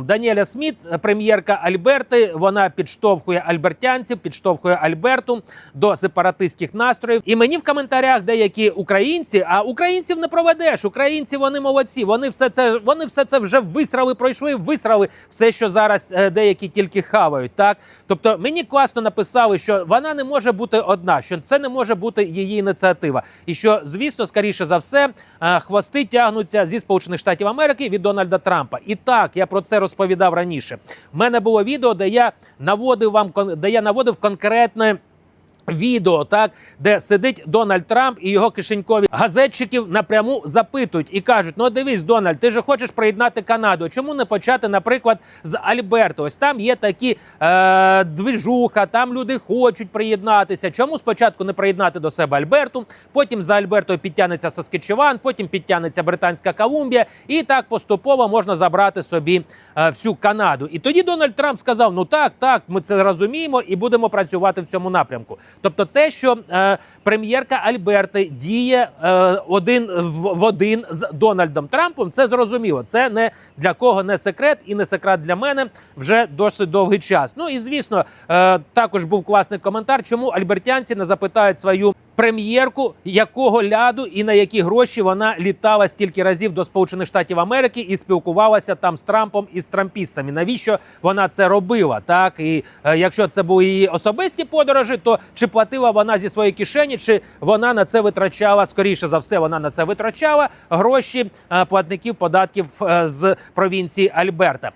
Даніеля Сміт, прем'єрка Альберти, вона підштовхує альбертянців, підштовхує Альберту до сепаратистських настроїв. І мені в коментарях деякі українці, а українців не проведеш. Українці вони молодці. Вони все це вони все це вже висрали, пройшли, висрали все, що зараз е, деякі тільки хавають. Так, тобто мені класно написали, що вона не може бути одна, що це не може бути її ініціатива, і що звісно, скоріше за все, е, хвости тягнуться зі Сполучених Штатів Америки від Дональда Трампа. І так я про це розповідав раніше. У мене було відео, де я наводив вам де я наводив конкретне. Відео так, де сидить Дональд Трамп і його кишенькові газетчиків напряму запитують і кажуть: ну дивись, Дональд, ти же хочеш приєднати Канаду. Чому не почати, наприклад, з Альберто? Ось там є такі е, движуха, там люди хочуть приєднатися. Чому спочатку не приєднати до себе Альберту? Потім за Альбертою підтягнеться Саскетчеван, потім підтягнеться Британська Колумбія, і так поступово можна забрати собі е, всю Канаду. І тоді Дональд Трамп сказав: Ну так, так, ми це розуміємо і будемо працювати в цьому напрямку. Тобто, те, що е, прем'єрка Альберти діє е, один в, в один з Дональдом Трампом, це зрозуміло. Це не для кого не секрет і не секрет для мене вже досить довгий час. Ну і звісно, е, також був класний коментар, чому альбертянці не запитають свою. Прем'єрку якого ляду і на які гроші вона літала стільки разів до Сполучених Штатів Америки і спілкувалася там з Трампом і з трампістами. Навіщо вона це робила? Так і е, якщо це були її особисті подорожі, то чи платила вона зі своєї кишені, чи вона на це витрачала скоріше за все, вона на це витрачала гроші е, платників податків е, з провінції Альберта.